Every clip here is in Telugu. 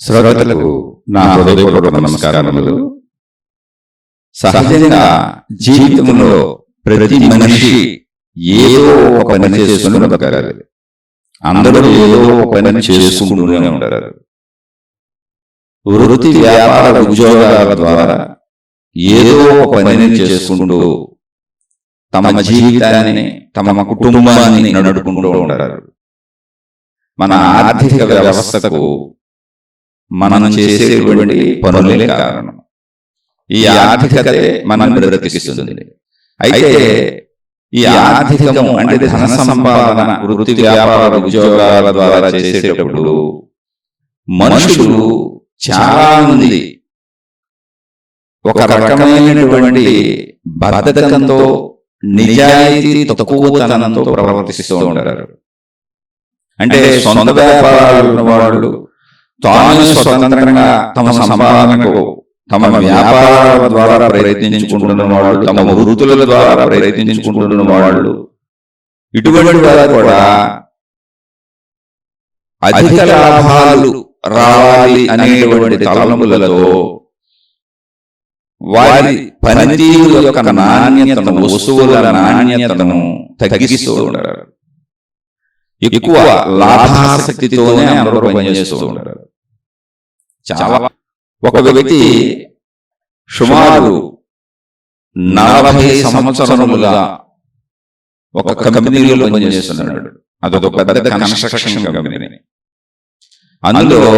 శ్రోతలకు నా హృదయపూర్వక నమస్కారములు. సహజంగా జీవితంలో ప్రతి మనిషి ఏదో ఒక పని చేసుకుని బతకాలి. అందరూ ఏదో ఒక పని చేసుకుంటూనే ఉంటారు వృత్తి వ్యాపార ఉద్యోగాల ద్వారా ఏదో ఒక పనిని చేసుకుంటూ తమ జీవితాన్ని తమ కుటుంబాన్ని నడుపుకుంటూ ఉంటారు మన ఆర్థిక వ్యవస్థకు మనం చేసేటువంటి పనులే కారణం. ఈ ఆర్థికతే మనం బ్రతికిస్తుంది. అయితే ఈ ఆర్థికము అంటే ధన సంపాదన వృత్తి వ్యాపార ఉద్యోగాల ద్వారా చేసేటప్పుడు మనుషులు చాలా మంది ఒక రకమైనటువంటి బద్ధకంతో నిజాయితీ తక్కువతనంతో ప్రవర్తిస్తూ ఉంటారు. అంటే సొంత వ్యాపారాలు ఉన్నవాళ్ళు తాను స్వతంత్రంగా తమ సంపాదనకు తమ వ్యాపారాల ద్వారా ప్రయత్నించుకుంటున్న వాళ్ళు తమ వృత్తుల ద్వారా ప్రయత్నించుకుంటున్న వాళ్ళు. ఇటువంటి వారు కూడా అధిక లాభాలు రావాలి అనేటువంటి తలంపులతో వారి పనితీరు యొక్క నాణ్యతను వస్తువుల నాణ్యతను తగ్గిస్తూ ఉంటారు. ఎక్కువ లాభాసక్తితోనే అందరూ పనిచేస్తూ ఉంటారు. చాలా ఒక వ్యక్తి సుమారు నలభై సంవత్సరములుగా ఒక కంపెనీలో పనిచేస్తున్నాడు. అదొక పెద్ద కన్స్ట్రక్షన్ కంపెనీ అందులో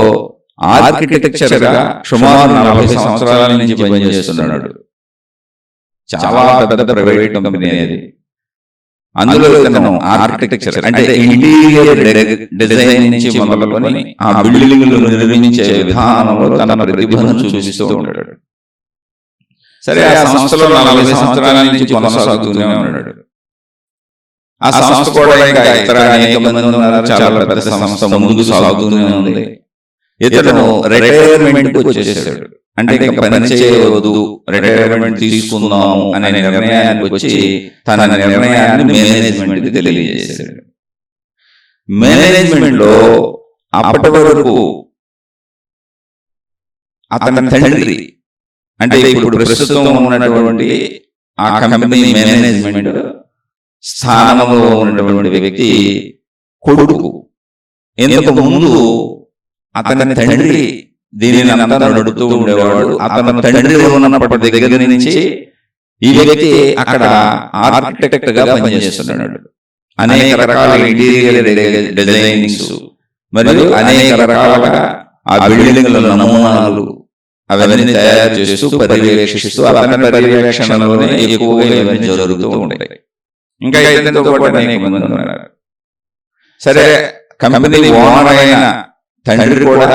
ఆర్కిటెక్చర్గా సుమారు నలభై సంవత్సరాల నుంచి పనిచేస్తున్నాడు. చాలా పెద్ద ప్రైవేట్ కంపెనీ అనేది అందులో ఇతను ఆర్కిటెక్చర్ అంటే ఇంటీరియర్ డిజైన్ నుంచి మొదలుకొని ఆ బిల్డింగ్లు నిర్మించే విధానంలో తన ప్రతిభను చూపిస్తూ ఉంటాడు. సరే ఆ సంస్థలో నలభై సంవత్సరాల నుంచి కొనసాగుతూనే ఉన్నాడు. ఆ సంస్థ కూడా ఇంకా ఇతర అనేక మంది ఉన్నారు. చాలా పెద్ద సంస్థ ముందుకు సాగుతూనే ఉంది. ఇతను రిటైర్మెంట్ వచ్చేసాడు. అంటే ఇంకా పని చేయవద్దు రిటైర్మెంట్ తీసుకుందాము అనే నిర్ణయానికి వచ్చి తన నిర్ణయాన్ని మేనేజ్మెంట్ తెలియజేశాడు. మేనేజ్మెంట్లో అప్పటి వరకు అతని తండ్రి అంటే ఇప్పుడు ప్రస్తుతం ఉన్నటువంటి ఆ కంపెనీ మేనేజ్మెంట్ స్థానంలో ఉన్నటువంటి వ్యక్తి కొడుకు. ఎందుకు ముందు అతని తండ్రి దీనిని అంతా నడుపుతూ ఉండేవాడు. అతను తండ్రి ఉన్నప్పటి దగ్గర నుంచి ఈ వ్యక్తి అక్కడ ఆర్కిటెక్ట్గా పనిచేస్తున్నాడు. అనేక రకాల ఇంటీరియర్ డిజైనింగ్స్ మరియు అనేక రకాల ఆ బిల్డింగ్ల నమూనాలు అవన్నీ తయారు చేస్తూ పర్యవేక్షిస్తూ అతని పర్యవేక్షణలోనే ఎక్కువగా ఇవన్నీ జరుగుతూ ఉంటాయి. ఇంకా ఇతనితో సరే కంపెనీ ఓనర్ అయిన తండ్రి కూడా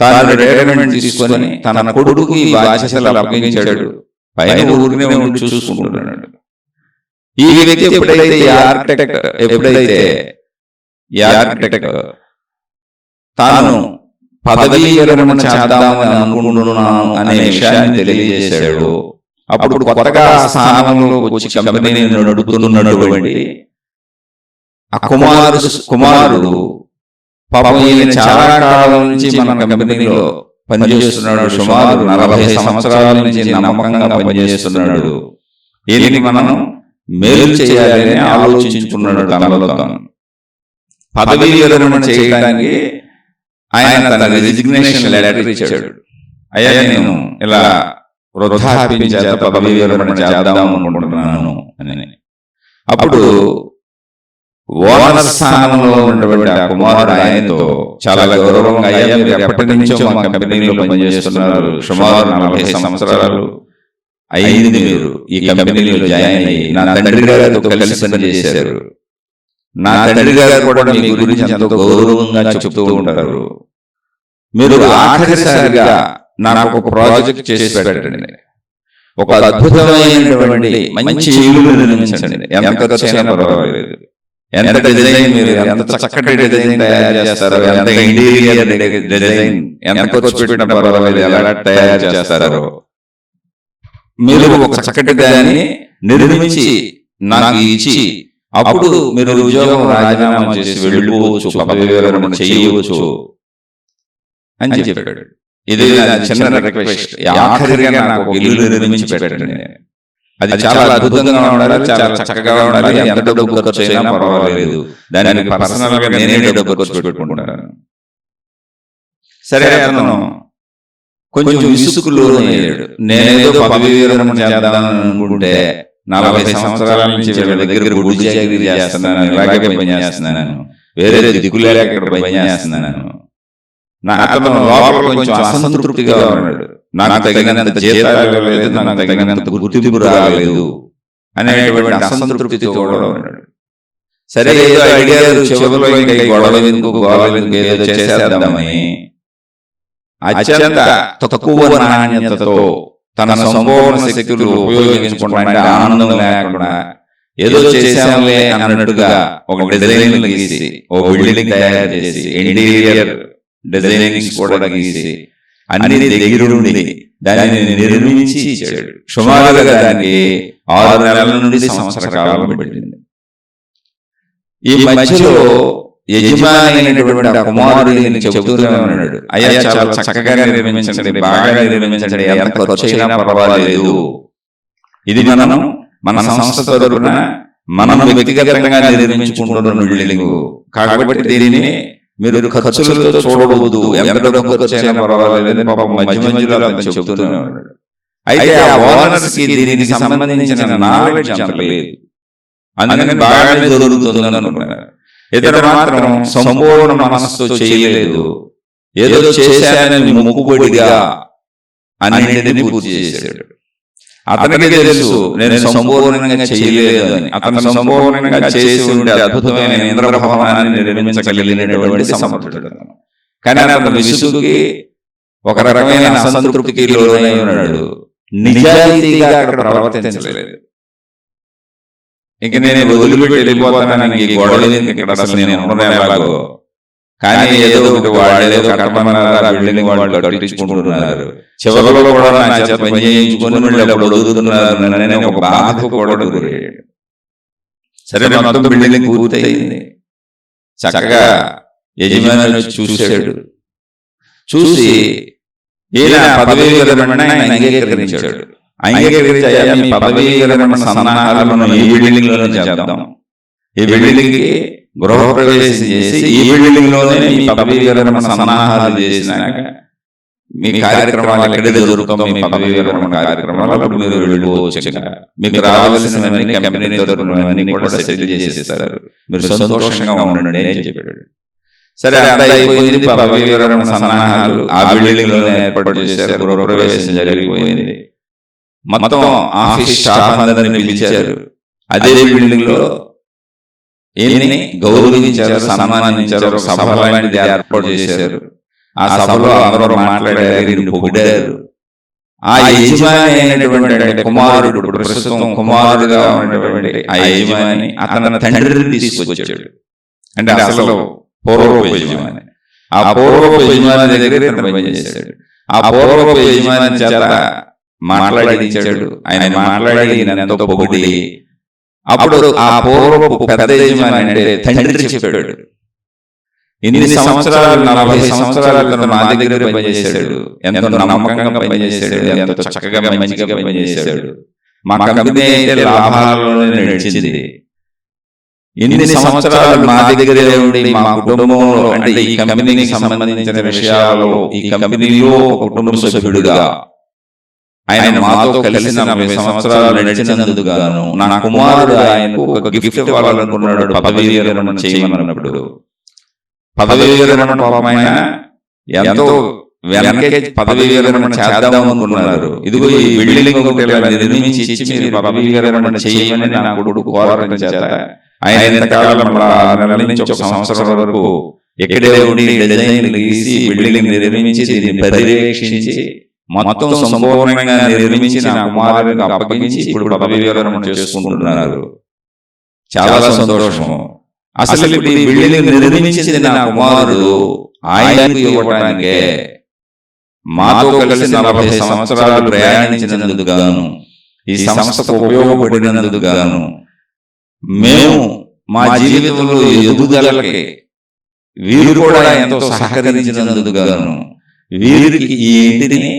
తాను రిటైర్మెంట్ తీసుకొని తన కొడుకు ఈ బాధ్యతలు అప్పగించాడు. పైన ఊరినే ఉండి చూసుకుంటున్నాడు. ఈ వ్యక్తి ఎప్పుడైతే ఈ ఆర్కిటెక్ట్ ఎప్పుడైతే ఈ ఆర్కిటెక్ట్ తాను పదవీ విరమణ చేద్దామని అనుకుంటున్నాను అనే విషయాన్ని తెలియజేశాడు. అప్పుడు కొత్తగా స్థానంలో వచ్చి కంపెనీని నడుపుతున్నటువంటి ఆ కుమారు కుమారుడు పాపం ఈయన చాలా కాలం నుంచి మన కంపెనీలో పనిచేస్తున్నాడు. సుమారు నలభై సంవత్సరాల నుంచి నమ్మకంగా పనిచేస్తున్నాడు. ఈయనకి మనం మేలు చేయాలని ఆలోచించుకున్నాడు తనలో తాను. పదవీ విరమణ చేయడానికి ఆయన తన రిజిగ్నేషన్ లెటర్ ఇచ్చాడు. అయ్యా నేను ఇలా వృద్ధాప్యం చేత పదవీ విరమణ చేద్దాం అనుకుంటున్నాను అని. అప్పుడు ఓనర్ స్థానంలో ఉన్నటువంటి ఆ కుమారుడు ఆయనతో చాలా గౌరవంగా అయ్యా మీరు ఎప్పటి నుంచో మా కంపెనీలో పనిచేస్తున్నారు. సుమారు నలభై సంవత్సరాలు అయింది మీరు ఈ కంపెనీలో జాయిన్ అయ్యి. నా తండ్రి గారితో కలిసి పనిచేశారు. నా తండ్రి గారు కూడా మీ గురించి ఎంతో గౌరవంగా చెప్తూ ఉంటారు. మీరు ఆఖరిసారిగా నాకు ఒక ప్రాజెక్ట్ చేసి పెట్టండి. ఒక అద్భుతమైనటువంటి మంచి ఇల్లు నిర్మించండి. ఎంత ఖర్చైనా పర్వాలేదు. ఎంత డిజైన్ మీరు ఎంత చక్కటి డిజైన్ తయారు చేస్తారో ఎంత ఇంటీరియర్ డిజైన్ ఎంత ఖర్చు పెట్టిన పర్వాలేదు ఎలా తయారు చేస్తారో. మీరు ఒక చక్కటి దాన్ని నిర్మించి నాకు ఇచ్చి అప్పుడు మీరు ఉద్యోగం రాజీనామా చేసి వెళ్ళిపోవచ్చు పదవి విరమణ చేయవచ్చు అని చెప్పాడు. ఇది చిన్న రిక్వెస్ట్ ఆఖరిగా నాకు ఇల్లు నిర్మించి పెట్టండి. అది చాలా అద్భుతంగా ఉండాలి చాలా చక్కగా ఉండాలి. ఎంత డబ్బు ఖర్చు అయినా పర్వాలేదు. దానికి పర్సనల్గా నేనే డబ్బు ఖర్చు పెట్టుకుంటాను. సరే అతను కొంచెం విసుగులో అయ్యాడు నేనేదో పదవి విరమణ చేద్దామని అనుకుంటే నలభై సంవత్సరాల నుంచి వీళ్ళ దగ్గర గుడి చేస్తున్నాను. ఇలాగే పని చేస్తున్నాను. వేరే దిక్కులే ఇక్కడ పని చేస్తున్నాను. నా అతను లోపల కొంచెం అసంతృప్తిగా ఉన్నాడు. నాకు తగినంత జీతాలు నాకు తగినంత గుర్తింపు రాలేదు అనేటువంటి అసంతృప్తితో కూడా ఉన్నాడు. సరే ఏదో అడిగారు చివరిలో ఇంకా గొడవ ఎందుకు గొడవ ఎందుకు ఏదో చేసేద్దామని అత్యంత తక్కువ నాణ్యతతో తన సంపూర్ణ శక్తులు ఉపయోగించుకోవడానికి ఆనందం లేకుండా ఏదో అన్నట్టుగా ఒక డిజైన్ గీసి ఒక బిల్డింగ్ తయారు చేసి ఇంటీరియర్ డిజైనింగ్స్ కూడా గీసి అన్ని దగ్గరుండి దానిని నిర్మించి ఇచ్చాడు. సుమారుగా దానికి ఆరు నెలల నుండి సంవత్సర కాలం పెట్టింది. ఈ మధ్యలో యజమాని అయినటువంటి ఆ కుమారుడిని చెబుతూనే ఉన్నాడు. అయ్యా చాలా చక్కగా నిర్మించండి బాగా నిర్మించండి ఎంత ఖర్చు అయినా పర్వాలేదు. ఇది మనం మన సంస్థ తరపున మనం వ్యక్తిగతంగా నిర్మించుకుంటున్న బిల్డింగ్. కాబట్టి దీనిని మీరు ఖర్చులతో చూడవద్దు ఎంత డబ్బు ఖర్చు అయినా పర్వాలేదు పాపం మధ్య మధ్యలో అతను చెబుతూనే ఉన్నాడు. అయితే ఆ ఓనర్స్కి దీనికి సంబంధించిన నాలెడ్జ్ అంత లేదు. అందుకని బాగానే దొరుకుతుంది అనుకున్నారు ఇతడు మాత్రం సంపూర్ణ మనస్సుతో చేయలేదు. ఏదో చేశానని మొక్కుబడిగా అన్నింటినీ పూర్తి చేశాడు. అతనికి తెలుసు నేను సంపూర్ణంగా చేయలేదు అని. అతను సంపూర్ణంగా చేసి ఉంటే అద్భుతమైన ఇంద్రభవనాన్ని నిర్మించగలిగినటువంటి సమర్థుడు కానీ అతను విసుగుకి ఒక రకమైన అసంతృప్తికి లోనై ఉన్నాడు. నిజాయితీగా అక్కడ ప్రవర్తించలేదు. ఇంక నేను వదిలిపెట్టి వెళ్ళిపోతానని గొడవ ఇక్కడ? అసలు నేను ఉండడం ఎలాగో కానీ ఏదో ఒకటి వాళ్ళు ఏదో కట్టమన్నారు బిల్డింగ్ వాళ్ళు కట్టించుకుంటున్నారు. చివరిలో కూడా నా చేత పని చేయించుకొని మళ్ళీ అప్పుడు వదులుతున్నారు నన్ను ఒక బాధకు కూడా గురయ్యాడు సరే మొత్తం బిల్డింగ్ పూర్తయింది. చక్కగా యజమాని చూశాడు. చూసి ఈయన పదవీ విరమణ ఆయన అంగీకరించాడు. అంగీకరించి మీ పదవీ విరమణ సన్నాహాలను ఈ బిల్డింగ్లోనే చేద్దాం. ఈ బిల్డింగ్కి గృహప్రవేశం చేసి ఈ బిల్డింగ్లోనే మీ పదవీ విరమణ సన్నాహాలు చేసినాక మీ కార్యక్రమాలు ఎక్కడే జరుగుతాం మీ పదవీ విరమణ కార్యక్రమాలు అప్పుడు మీరు వెళ్ళిపోవచ్చు మీకు రావాల్సినవన్నీ కంపెనీ తరపునవన్నీ కూడా సెటిల్ చేసేస్తారు. మీరు సంతోషంగా ఉండండి అని చెప్పాడు. సరే అంతా అయిపోయింది. పదవీ విరమణ సన్నాహాలు ఆ బిల్డింగ్లోనే ఏర్పాటు చేశారు. గృహప్రవేశం జరిగిపోయింది. మొత్తం ఆఫీస్ స్టాఫ్ అందరిని పిలిచారు. అదే బిల్డింగ్లో ఈయన్ని గౌరవించారు సన్మానించారు సభ లాంటిది ఏర్పాటు చేశారు. ఆ సభలో అందరూ మాట్లాడారు ఈయన్ని పొగిడారు. ఆ యజమాని అయినటువంటి కుమారుడు ప్రస్తుతం కుమారుడుగా ఉన్నటువంటి ఆ యజమాని అతని తండ్రిని తీసుకొచ్చాడు. అంటే అసలు పూర్వపు యజమాని. ఆ పూర్వపు యజమాని దగ్గర పనిచేశాడు. ఆ పూర్వపు యజమాని చేత మాట్లాడించాడు. ఆయన మాట్లాడి ఎంతో పొగిడి అప్పుడు ఆ పూర్వపు పెద్ద యజమాని అంటే తండ్రి చెప్పాడు. ఇన్ని సంవత్సరాలు నలభై సంవత్సరాలు మా దగ్గర పనిచేశాడు. ఎంతో నమ్మకంగా పనిచేశాడు. ఎంతో చక్కగా మంచిగా పనిచేశాడు. మా కంపెనీ అయితే లాభాలలోనే నడిచింది. ఇన్ని సంవత్సరాలు మా దగ్గరే ఉండి మా కుటుంబంలో అంటే ఈ కంపెనీకి సంబంధించిన విషయాలు ఈ కంపెనీలో కుటుంబ సభ్యుడిగా ఆయన మాతో కలిసి నలభై సంవత్సరాలు నడిచినందుకు గాను నా కుమారుడు ఆయనకు ఒక గిఫ్ట్ ఇవ్వాలనుకున్నాడు పదవీ విరమణ చేయమన్నప్పుడు. పదవీ విరమణ పాపమైన ఎంతో వెనకే పదవీ విరమణ చేద్దాం అనుకున్నారు. ఇదిగో ఈ బిల్డింగ్ నిర్మించి ఇచ్చి మీరు పదవీ విరమణ చేయమని నా కొడుకు కోరడం చేత ఆయన ఆరు నెలల నుంచి ఒక సంవత్సరం వరకు ఎక్కడే ఉండి డిజైన్ గీసి బిల్డింగ్ నిర్మించి దీన్ని పర్యవేక్షించి మొత్తం సంపూర్ణంగా నిర్మించి నా కుమారునికి అప్పగించి ఇప్పుడు పదవీ చేసుకుంటున్నారు. చాలా సంతోషం అసలు ఇప్పుడు ఈ బిల్డింగ్ నిర్మించింది నా కుమారుడు ఆయనకు ఇవ్వడానికే మాతో కలిసి నలభై సంవత్సరాలు ప్రయాణించినందుకు గాను ఈ సంస్థకు ఉపయోగపడినందుకు గాను మేము మా జీవితంలో ఎదుగుదలకి వీరు కూడా ఎంతో సహకరించినందుకు గాను వీరికి ఈ ఇంటిని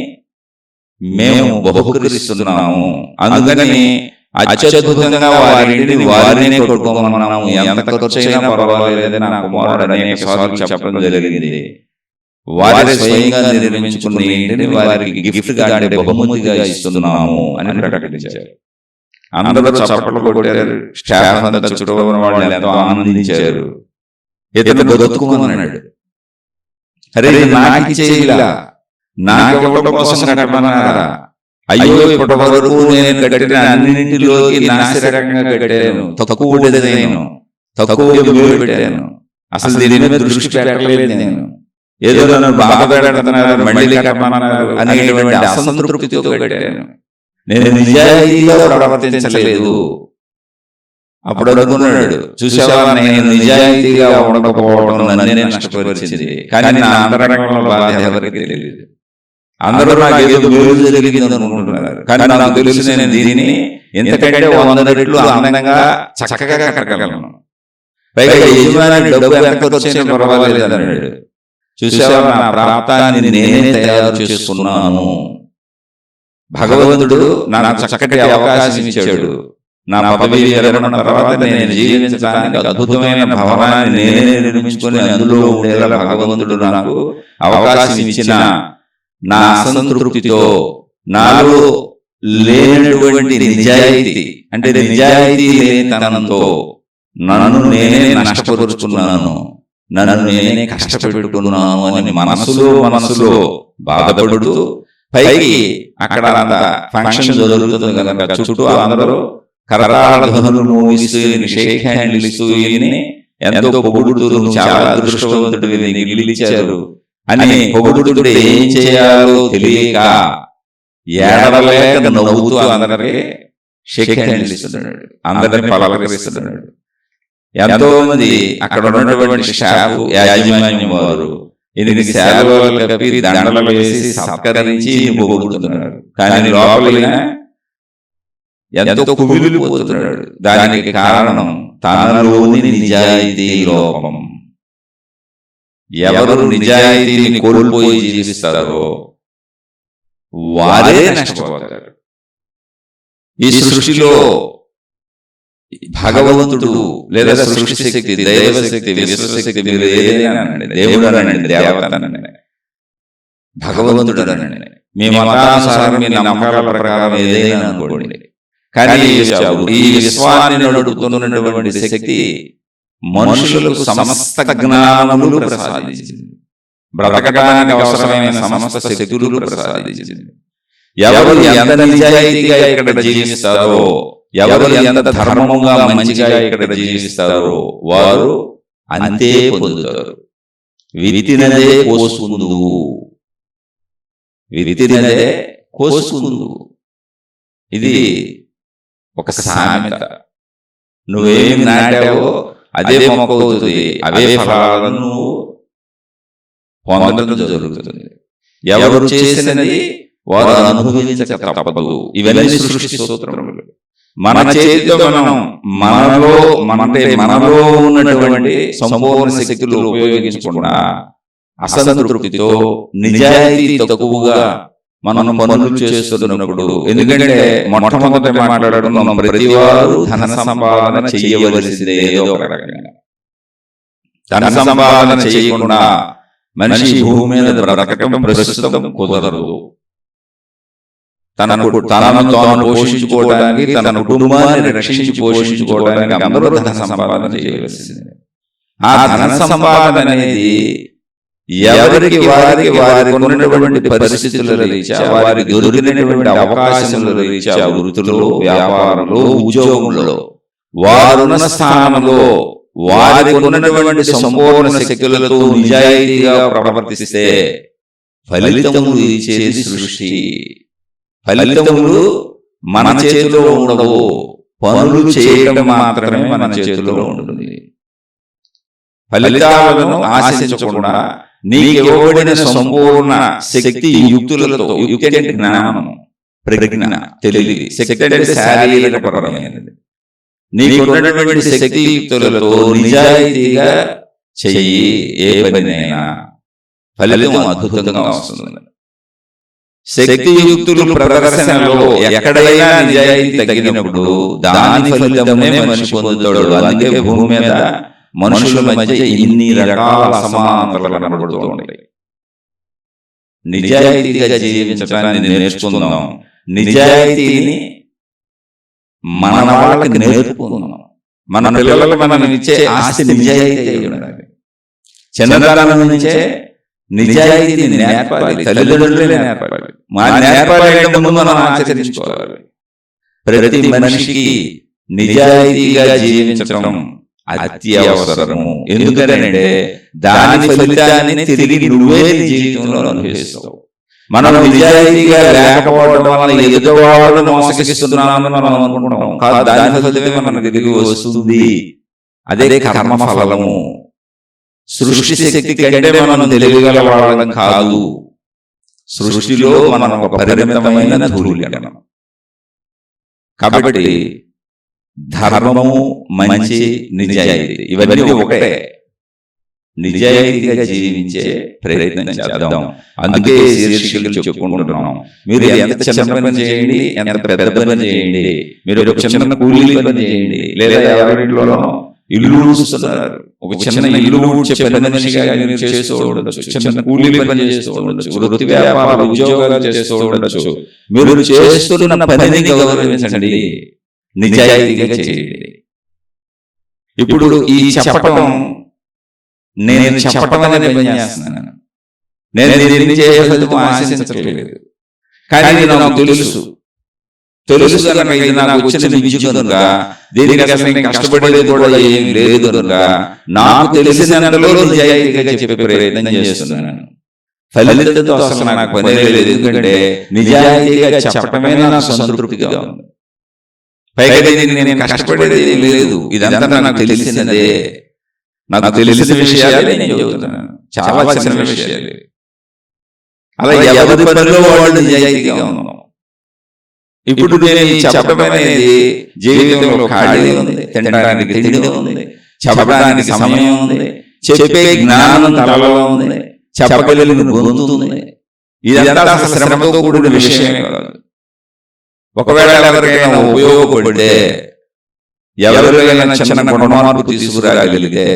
మేము బహుకరిస్తున్నాము. అందుకని అత్యద్భుతంగా వారి ఇంటిని వారినే కొట్టుకోమన్నాము. ఎంత ఖర్చు అయినా పర్వాలేదని నా కుమారుడు అనేక సార్లు చెప్పడం జరిగింది. వారి స్వయంగా నిర్మించుకున్న ఇంటిని వారికి గిఫ్ట్గా అంటే బహుమతిగా ఇస్తున్నాము అని ప్రకటించారు. అందరూ చప్పట్లు కొట్టారు. స్టాఫ్ అంతా చుట్టూ వాళ్ళని ఎంతో ఆనందించారు. ఇతను బతుకుమన్నాడు అరే నాకు ఇచ్చేయిలా నాకు కోసం కట్టమన్నారా? అయ్యో ఇప్పటి వరకు నేను కట్టిన అన్నింటిలోకి నాశరకంగా కట్టాను. తక్కువ ఉండేది నేను. తక్కువ పెట్టాను. అసలు దీని మీద దృష్టి పెట్టలేదు నేను. ఏదో నన్ను బాధ పెడుతున్నారు మళ్ళీ కట్టమన్నారు అనేటువంటి అసంతృప్తితో కట్టాను. నేను నిజాయితీగా ప్రవర్తించలేదు. అప్పుడు అనుకున్నాడు చూసావా నేను నిజాయితీగా ఉండకపోవడం నన్ను నష్టపరిచింది. కానీ నా అంతరంగంలో బాధ ఎవరికి తెలియదు అందరూ నాకు ఏదో మేలు జరిగింది అనుకుంటున్నారు. కానీ నాకు తెలుసు నేను దీనిని ఎంతకంటే వంద రెట్లు అందంగా చక్కగా కట్టగలను పైగా యజమాని డబ్బు పర్వాలేదు అన్నాడు. చూసావా నా ప్రాప్తాన్ని నేనే తయారు చేసుకున్నాను. భగవంతుడు నాకు చక్కటి అవకాశం ఇచ్చాడు. నా పదవి తర్వాత నేను జీవించడానికి అద్భుతమైన భవనాన్ని నేనే నిర్మించుకొని అందులో ఉండేలా భగవంతుడు నాకు అవకాశం ఇచ్చిన నా అసంతృప్తితో నాలో లేనటువంటి నిజాయితీ అంటే నిజాయితీ లేనితనంతో నన్ను నేనే నష్టపరుచుకున్నాను నన్ను నేనే కష్టపెట్టుకున్నాను అని మనసులో మనసులో బాధపడుతూ పైకి అక్కడ ఫంక్షన్ జరుగుతుంది కనుక చుట్టూ అందరూ కరతాళ ధ్వనులు మోగిస్తూ షేక్ హ్యాండ్లు ఇస్తూ ఈయన్ని ఎంతో పొగుడుతూ "నువ్వు చాలా ఇల్లు ఇచ్చారు అని పొగుడుతుడు ఏం చేయాలో తెలియక ఏడవలేక నవ్వుతూ అందరికి షేక్ హ్యాండ్లు ఇస్తున్నాడు అందరిని పలకరిస్తున్నాడు. ఎంతో మంది అక్కడ ఉన్నటువంటి స్టాఫ్ యాజమాన్యం వారు. ఇది సేవలు కప్పి దండలు వేసి సత్కరించి ఈయన్ని పొగుడుతున్నారు. కానీ లోపల ఎంతో కుమిలిపోతున్నాడు. దానికి కారణం తనలోని నిజాయితీ లోపం. ఎవరు నిజాయితీని కోల్పోయి జీవిస్తారో వారే నష్టపోతారు. ఈ సృష్టిలో భగవంతుడు లేదా సృష్టి శక్తి దైవ శక్తి విశ్వశక్తి మీరు ఏదైనా దేవుడు అనండి దేవత భగవంతుడు అనండి మీ మతానుసారం మీ నమ్మకాల ప్రకారం ఏదైనా అనుకోండి. కానీ ఈ విశ్వాన్ని నడుపుతున్నటువంటి శక్తి మనుషులకు సమస్త జ్ఞానములు ప్రసాదించింది. బ్రతకడానికి అవసరమైన సమస్త శక్తులు ప్రసాదించింది. ఎవరు ఎంత నిజాయితీగా ఇక్కడ జీవిస్తారో ఎవరు ఎంత ధర్మముగా మంచిగా ఇక్కడ జీవిస్తారో వారు అంతే పొందుతారు. వితినదే కోసుకుందు వితినదే కోసుకుందు ఇది ఒక సామెత. నువ్వేమి నాటావో అదే మొక్క అవుతుంది. అవే ఫలాలను పొందడం జరుగుతుంది. ఎవరు చేసినది వారు అనుభవించక తప్పదు. ఇవన్నీ సృష్టి సూత్రములు. మన చేతితో మనం మనలో అంటే మనలో ఉన్నటువంటి సంపూర్ణ శక్తులు ఉపయోగించకుండా అసంతృప్తితో నిజాయితీ తక్కువగా మనం పనులు చేస్తున్నప్పుడు ఎందుకంటే మొట్టమొదటి మాట్లాడుకున్నాం ప్రతి వారు ధన సంపాదన చేయవలసిందే ఏదో ఒక రకంగా. ధన సంపాదన చేయకుండా మనిషి భూమి మీద ప్రస్తుతం కుదరదు. తనను తనను తాను పోషించుకోవడానికి తన కుటుంబాన్ని రక్షించి పోషించుకోవడానికి అందరూ ధన సంపాదన చేయవలసిందే. ఆ ధన సంపాదన అనేది ఎవరికి వారికి వారికి ఉన్నటువంటి పరిస్థితుల రీత్యా వారికి దొరికినటువంటి అవకాశముల రీత్యా వృత్తులలో వ్యాపారంలో ఉద్యోగంలో వారున్న స్థానంలో వారికి ఉన్నటువంటి సంపూర్ణ శక్తులతో నిజాయితీగా ప్రవర్తిస్తే ఫలితములు ఇచ్చేది సృష్టి. ఫలితములు మన చేతిలో ఉండవు. పనులు చేయడం మాత్రమే మన చేతిలో ఉంటుంది. ఫలితాలను ఆశించకుండా నీకు ఇవ్వబడిన సంపూర్ణ శక్తి యుక్తులతో యుక్తి అంటే జ్ఞానం ప్రజ్ఞ తెలివి. శక్తి అంటే శారీరక పరమైనది నీకు ఉన్నటువంటి శక్తి యుక్తులతో నిజాయితీగా చెయ్యి ఏ పనినైనా ఫలితం అద్భుతంగా వస్తుంది. శక్తియుక్తులు ప్రదర్శనలో ఎక్కడైనా నిజాయితీ తగ్గినప్పుడు దాని ఫలితమే మనిషి పొందుతాడు. అందుకే భూమి మీద మనుషుల మధ్య ఇన్ని రకాల అసమానతలు కనబడుతూ ఉంటాయి నిజాయితీగా జీవించడాన్ని నేర్చుకుందాం. నిజాయితీని మన వాళ్ళకి నేర్పుకుందాం. మన పిల్లలకు మనం ఇచ్చే ఆస్తి నిజాయితీ చిన్నతనం నుంచే నిజాయితీని నేర్పాలి తల్లిదండ్రులే నేర్పాలి. మా నేర్పాలి ముందు మనం ఆచరించుకోవాలి. ప్రతి మనిషికి నిజాయితీగా జీవించడం అత్యవసరము. ఎందుకంటే దాని ఫలితాన్ని తిరిగి నువ్వే జీవితంలో అనుభవిస్తావు. మనం నిజాయితీగా లేకపోవడం వల్ల ఎదుటివాళ్ళను మోసగిస్తున్నామని మనం అనుకుంటాం. కాదు దాని ఫలితమే మనకు తిరిగి వస్తుంది. అదే కర్మ ఫలము. సృష్టి శక్తి కంటే మనం తెలియగల వాళ్ళం కాదు. సృష్టిలో మనం ఒక పరిమితమైన ధూళికణం. కాబట్టి ధర్మము మంచి నిజాయితీ. ఇవన్నీ ఒకటే. నిజాయితీగా జీవించే ప్రయత్నం చేద్దాం. అందుకే శీర్షికలు చెప్పుకుంటున్నాం. మీరు ఎంత చిన్న పని చేయండి ఎంత పెద్ద పని చేయండి మీరు ఒక చిన్న కూలీ పని చేయండి లేదా ఎవరింట్లోనో ఇల్లు ఊడుస్తున్నారు. ఒక చిన్న ఇల్లు ఊడ్చే పెద్ద మనిషిగా మీరు చేస్తూ ఉండొచ్చు చిన్న కూలీ పని చేస్తూ ఉండొచ్చు వృత్తి వ్యాపారాలు ఉద్యోగాలు చేస్తూ ఉండొచ్చు. మీరు చేస్తున్న పనిని గౌరవించండి. నిజాయితీగా చేయండి ఇప్పుడు ఈ చెప్పటం నేను చెప్పటం అనే పని చేస్తున్నాను. నేను దీన్ని ఆశించట్లేదు. కానీ నాకు తెలుసు. తెలుసు. కనుక ఇది నాకు వచ్చిన విద్య కనుక దీనికి అసలు నేను కష్టపడేది కూడా ఏం లేదు కనుక నాకు తెలిసినంతలో నిజాయితీగా చెప్పే ప్రయత్నం చేస్తున్నాను. ఫలితంతో అసలు నాకు పని లేదు. ఎందుకంటే నిజాయితీగా చెప్పటమే నాకు సంతృప్తిగా ఉంది. పైగా నేను కష్టపడేది లేదు. ఇదంతా నాకు తెలిసినదే. నాకు తెలిసిన విషయాలే నేను చెబుతున్నాను. చాలా చిన్న విషయాలు. అలా ఎవరి పనిలో వాళ్ళు నిజాయితీగా ఉన్నాం ఇప్పుడు నేను ఈ చెప్పడం అనేది జీవితంలో ఖాళీ ఉంది తినడానికి తిండి ఉంది చెప్పడానికి సమయం ఉంది చెప్పే జ్ఞానం తలలో ఉంది చెప్పగలిగిన గొంతు ఉంది. ఇదంతా శ్రమతో కూడిన విషయమే కాదు. ఒకవేళ ఎవరికైనా ఉపయోగపడితే ఎవరికైనా చిన్న గుణమార్పు తీసుకురాగలిగితే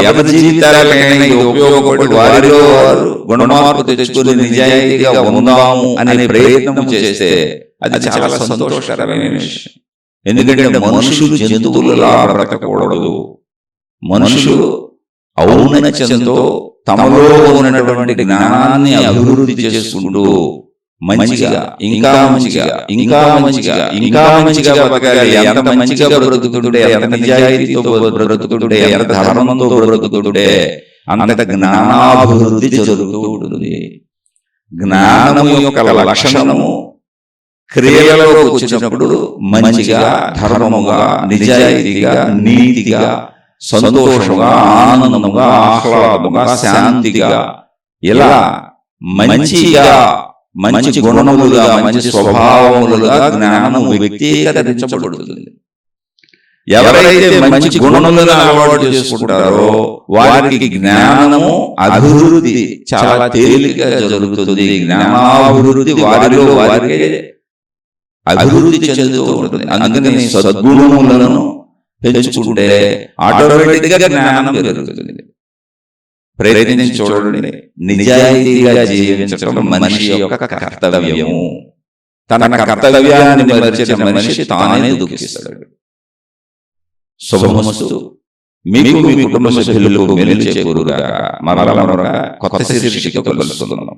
ఎవరి జీవితాలకైనా ఉపయోగపడి వారిలో వారు గుణమార్పు తెచ్చుకుని నిజాయితీగా ఉందాము అనే ప్రయత్నం చేస్తే అది చాలా సంతోషకరమైన విషయం. ఎందుకంటే మనుషులు జంతువులలా బ్రతకకూడదు. మనుషులు ఔన్నత్యంతో తమలో ఉన్నటువంటి జ్ఞానాన్ని అభివృద్ధి చేసుకుంటూ మంచిగా ఇంకా మంచిగా ఇంకా మంచిగా ఇంకా మంచిగా బతకాలి ఎంత మంచిగా బ్రతుకుతుంటే ఎంత నిజాయితీతో బ్రతుకుతుంటే ఎంత ధర్మంతో బ్రతుకుతుంటే అంత జ్ఞానాభివృద్ధి జరుగుతూ ఉంటుంది. జ్ఞానము యొక్క లక్షణము క్రియలలో వచ్చినప్పుడు మంచిగా ధర్మముగా నిజాయితీగా నీతిగా సంతోషముగా ఆనందముగా ఆహ్లాదముగా శాంతిగా ఇలా మంచిగా మంచి గుణములుగా మంచి స్వభావములుగా జ్ఞానము వ్యక్తీకరించబడుతుంది. ఎవరైతే మంచి గుణములను అలవాటు చేసుకుంటారో వారికి జ్ఞానము అభివృద్ధి చాలా తేలికగా జరుగుతుంది. జ్ఞానాభివృద్ధి వారిలో వారికే అభివృద్ధి చెందుతూ ఉంటుంది. అందుకని సద్గుణములను పెంచుకుంటే ఆటోమేటిక్గా జ్ఞానం పెరుగుతుంది. ప్రయత్నించి చూడండి నిజాయితీగా జీవించడం మనిషి యొక్క కర్తవ్యము. తన కర్తవ్యాన్ని మరిచిన మనిషి తానే దుఃఖిస్తాడు. శుభమస్తు. మీకు మీ కుటుంబ సభ్యులకు మెలు చేకూరుగా మరల మరొక కొత్త శీర్షికతో కలుస్తున్నాం